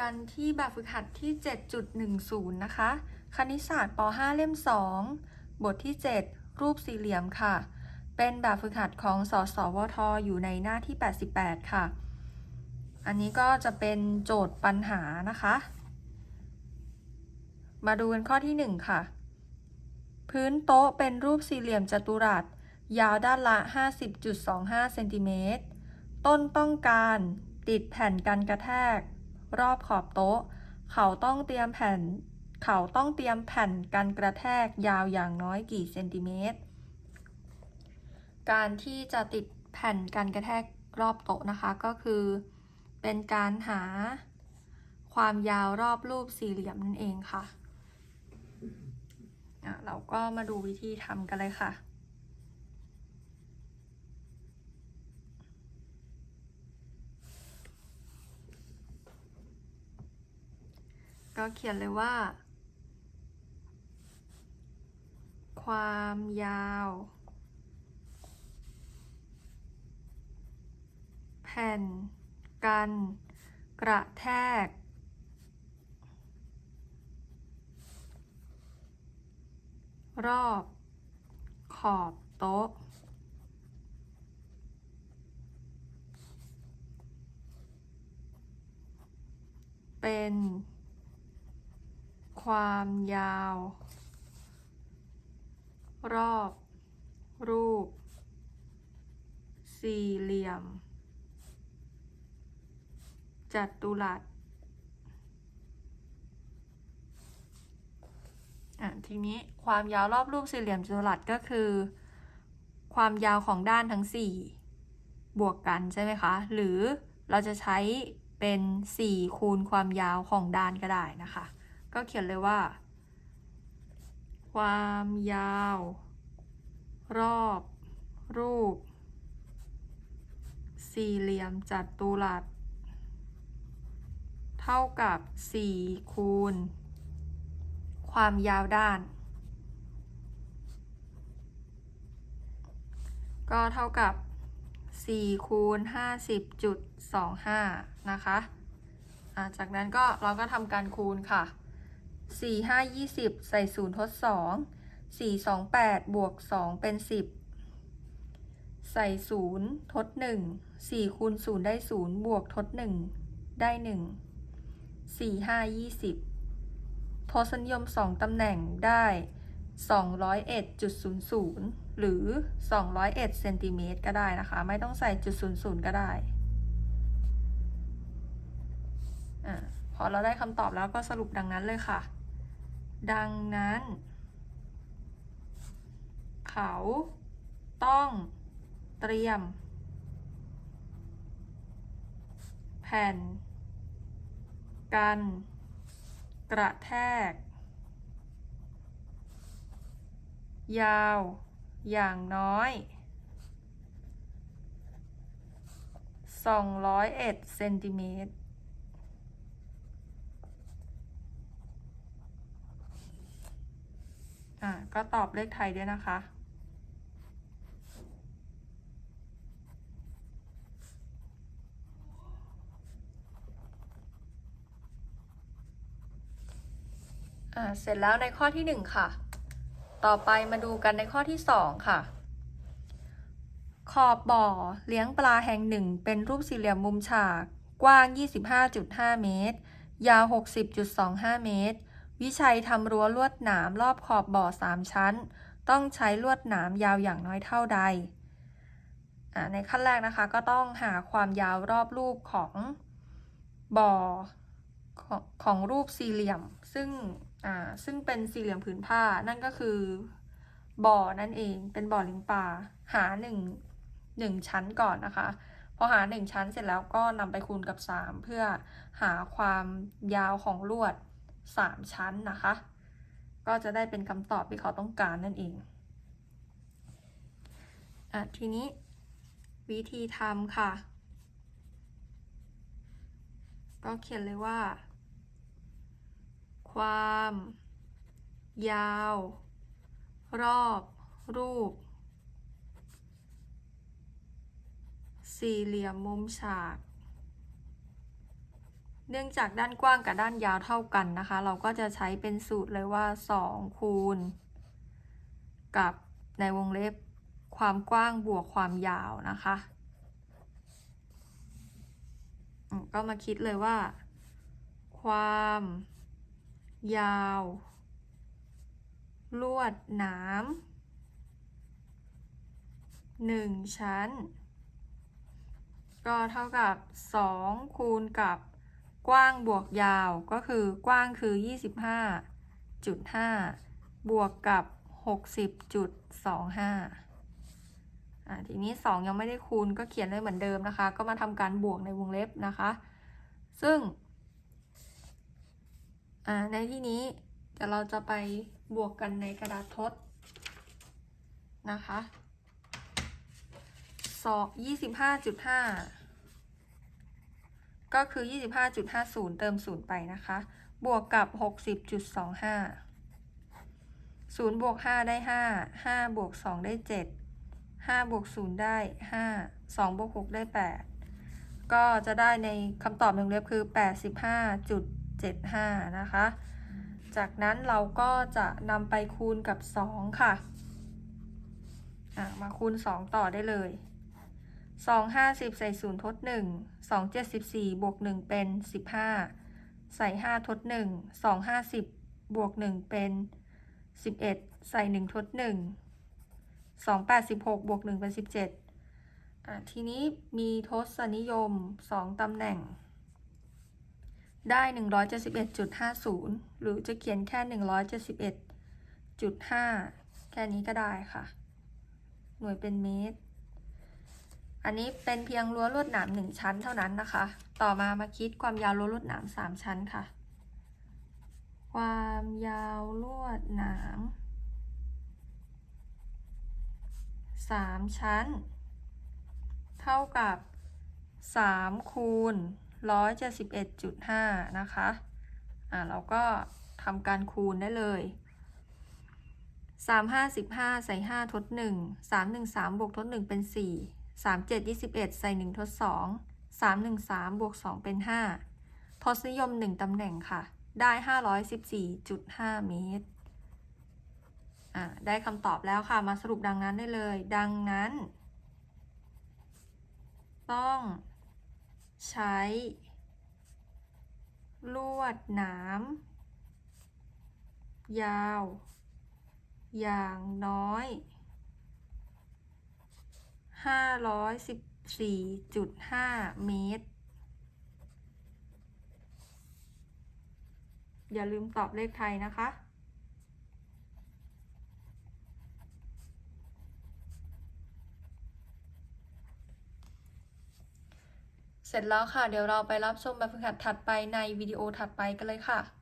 กันที่แบบฝึกหัดที่ 7.10 นะคะ คณิตศาสตร์ป .5 เล่ม 2 บทที่ 7 รูปสี่เหลี่ยมค่ะ เป็นแบบฝึกหัดของสสวทอยู่ในหน้าที่ 88 ค่ะ อันนี้ก็จะเป็นโจทย์ปัญหานะคะ มาดูกันข้อที่ 1 ค่ะ พื้นโต๊ะเป็นรูปสี่เหลี่ยมจัตุรัส ยาวด้านละ 50.25เซนติเมตร ต้นต้องการติดแผ่นกันกระแทก รอบขอบโต๊ะ เขาต้องเตรียมแผ่น เขาต้องเตรียมแผ่นกันกระแทกยาวอย่างน้อยกี่เซนติเมตร การที่จะติดแผ่นกันกระแทกรอบโต๊ะนะคะก็คือ เป็นการหาความยาวรอบรูปสี่เหลี่ยมนั่นเองค่ะอะเราก็มาดูวิธีทำกันเลยค่ะ ก็เขียนเลยว่า ความยาว แผ่น กัน กระแทก รอบ ขอบโต๊ะเป็น ความยาว รอบ รูป สี่เหลี่ยม จัตุรัสอะทีนี้ความยาวรอบรูปสี่เหลี่ยมจัตุรัสก็คือ ความยาวของด้านทั้ง 4 บวกกันใช่ไหมคะ หรือเราจะใช้เป็น 4 คูณความยาวของด้านก็ได้นะคะ ก็เขียนเลยว่า ความยาว รอบ รูป สี่เหลี่ยมจัตุรัส เท่ากับ 4 คูณ ความยาวด้าน ก็เท่ากับ4คูณ50.25 นะคะอะจากนั้นก็เราก็ทำการคูณค่ะ 4 5 20ใส่0ทด2 4 2 8บวก2เป็น10ใส่0ทด1 4คูณ0ได้0บวกทด1ได้1 4 5 20ทศนิยม2ตำแหน่งได้201.00หรือ201เซนติเมตรก็ได้นะคะ ไม่ต้องใส่จุด00ก็ได้อ่าพอเราได้คำตอบแล้วก็สรุปดังนั้นเลยค่ะ ดังนั้น เขาต้องเตรียม แผ่น กัน กระแทก ยาวอย่างน้อย 201เซนติเมตร อะก็ตอบเลขไทยด้วยนะคะ อ่า เสร็จแล้วในข้อที่หนึ่งค่ะ ต่อไปมาดูกันในข้อที่สองค่ะ ขอบบ่อเลี้ยงปลาแห่งหนึ่งเป็นรูปสี่เหลี่ยมมุมฉาก กว้าง 25.5 เมตร ยาว 60.25 เมตร วิชัยทำรั้วลวดหนามรอบขอบบ่อ3ชั้น ต้องใช้ลวดหนามยาวอย่างน้อยเท่าใด ในขั้นแรกนะคะก็ต้องหาความยาวรอบรูปของบ่อของของรูปสี่เหลี่ยม ซึ่งซึ่งเป็นสี่เหลี่ยมผืนผ้า นั่นก็คือบ่อนั่นเองเป็นบ่อเลี้ยงปลาหาหนึ่งหนึ่งชั้นก่อนนะคะพอหาหนึ่งชั้นเสร็จแล้วก็นำไปคูณกับ 3 เพื่อหาความยาวของลวด 3 ชั้นนะคะ ก็จะได้เป็นคำตอบที่เขาต้องการนั่นเองอะทีนี้วิธีทำค่ะ ก็เขียนเลยว่า ความ ยาว รอบ รูป สี่เหลี่ยมมุมฉาก เนื่องจากด้านกว้างกับด้านยาวเท่ากันนะคะ เราก็จะใช้เป็นสูตรเลยว่า 2 คูณ กับในวงเล็บความกว้างบวกความยาวนะคะก็มาคิดเลยว่า ความยาว ลวดหนามหนึ่งชั้น ก็เท่ากับ 2 คูณกับ กว้างบวกยาวก็คือกว้างคือ 25.5 บวกกับ 60.25อ่าทีนี้ 2 ยังไม่ได้คูณก็เขียนได้เหมือนเดิมนะคะ ก็มาทำการบวกในวงเล็บนะคะ ซึ่งอ่าในที่นี้เดี๋ยวเราจะไปบวกกันในกระดาษทดนะคะสองยี่สิบห้าจุดห้า ก็คือยี่สิบห้าจุดห้าศูนย์เติมศูนย์ไปนะคะ บวกกับหกสิบจุดสองห้าศูนย์บวกห้าได้ห้าห้าบวกสองได้เจ็ดห้าบวกศูนย์ได้ห้าสองบวกหกได้แปดก็จะได้ในคำตอบหนึ่งเรียบคือแปดสิบห้าจุดเจ็ดห้านะคะ จากนั้นเราก็จะนำไปคูณกับ 2 ค่ะอะมาคูณ 2 ต่อได้เลย 2 50ใส่0ทด1 2 74บวก1เป็น15ใส่5ทด1 2 50บวก1เป็น11ใส่1ทด1 2 86บวก1เป็น17อะทีนี้มีทศนิยม2ตำแหน่ง ได้171.50หรือจะเขียนแค่171.5แค่นี้ก็ได้ค่ะ หน่วยเป็นเมตร อันนี้เป็นเพียงรั้วลวดหนาม1ชั้นเท่านั้นนะคะ ต่อมามาคิดความยาวรั้วลวดหนาม3ชั้นค่ะ ความยาวลวดหนาม3ชั้น เท่ากับ3คูณ171.5นะคะ อ่าเราก็ทำการคูณได้เลย3 5 15ใส่5ทด1 3 1 3บวกทด1เป็น4 3 7 21 ใส่ 1 ทด 2 3 1 3 บวก 2 เป็น 5 ทศนิยม 1 ตำแหน่งค่ะ ได้ 514.5 เมตร อ่า ได้คำตอบแล้วค่ะ มาสรุปดังนั้นได้เลย ดังนั้น ต้อง ใช้ ลวดหนามยาว อย่างน้อย 514.5เมตร อย่าลืมตอบเลขไทยนะคะเสร็จแล้วค่ะ เดี๋ยวเราไปรับชมแบบฝึกหัดถัดไปในวิดีโอถัดไปกันเลยค่ะ